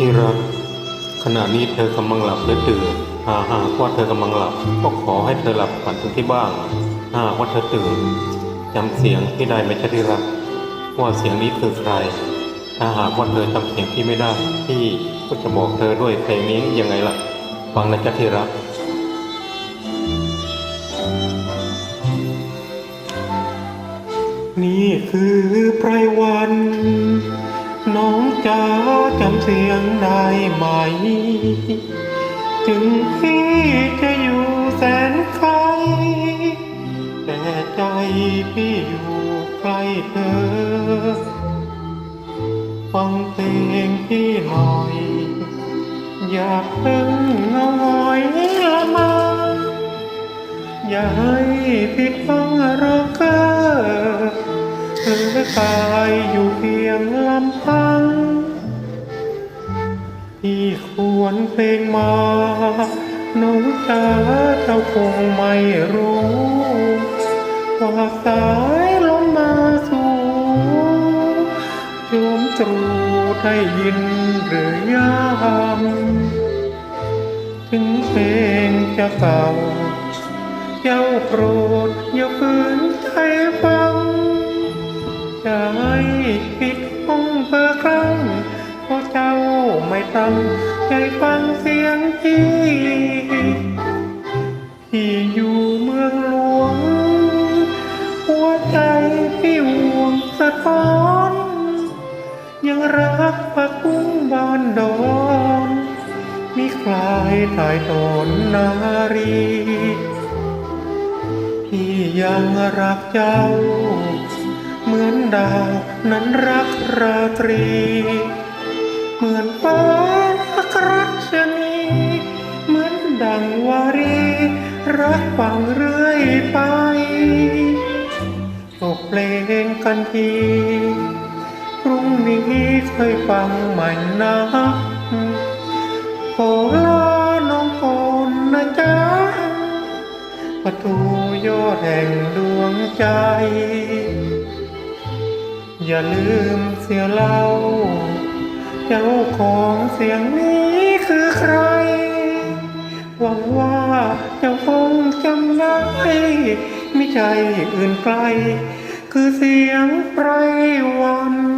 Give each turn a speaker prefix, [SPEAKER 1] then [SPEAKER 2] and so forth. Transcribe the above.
[SPEAKER 1] ที่รัก ขณะนี้เธอกำลังหลับหรือตื่นหากหากว่าเธอกำลังหลับก็ขอให้เธอหลับฝันถึงที่บ้านหากว่าเธอตื่นจำเสียงที่ใดไม่ใช่ที่รัก ว่าเสียงนี้คือใคร ถ้าหากว่าเธอจำเสียงที่ไม่ได้พี่ก็จะบอกเธอด้วยเพลงนี้ยังไงล่ะ ฟังนะจ๊ะที่รักนี่คือไพรวัน น้องจ๋าจำเสียงได้ไหม ถึงพี่จะอยู่แสนไกลแต่ใจพี่อยู่ใกล้เธอ ฟังเพลงพี่หน่อย อยากเพิ่งเงาหอยละมา อย่าให้ผิดฟังรอเกอเธอกายอยู่เพี ยงลำพังพี่ควรเพลงมาน้องจ๋าเจ้าคงไม่รู้ ว่าสายลมมาสู่โยมตรูได้ยินหรือยังถึงเพลงจะเก่าเจ้าโปรดอย่าฝืนใจฟัง ไม่ตั้ฟังเสียงพี่ที่อยู่เมืองหลวง หัวใจพี่ห่วงสะท้อน ยังรักปักบุ้งบานดอนมีคลายถ่ายตนนารีพี่ยังรักเจ้า เหมือนดาวนั้นรักราตรี เหมือนฟ้า รักรัชนีเหมือนดังวารี รักฟังเรื่อยไปตกเพลงกันทีพรุ่งนี้เคยฟังใหม่นะขอลาน้องก่อนนะจ๊ะประตูยอดแห่งดวงใจ อย่าลืมเสียเล่า เจ้าของเสียงนี้ ใคร หวังว่าจะคงจำได้ไม่ใช่อื่นไกล คือเสียงไพรวัน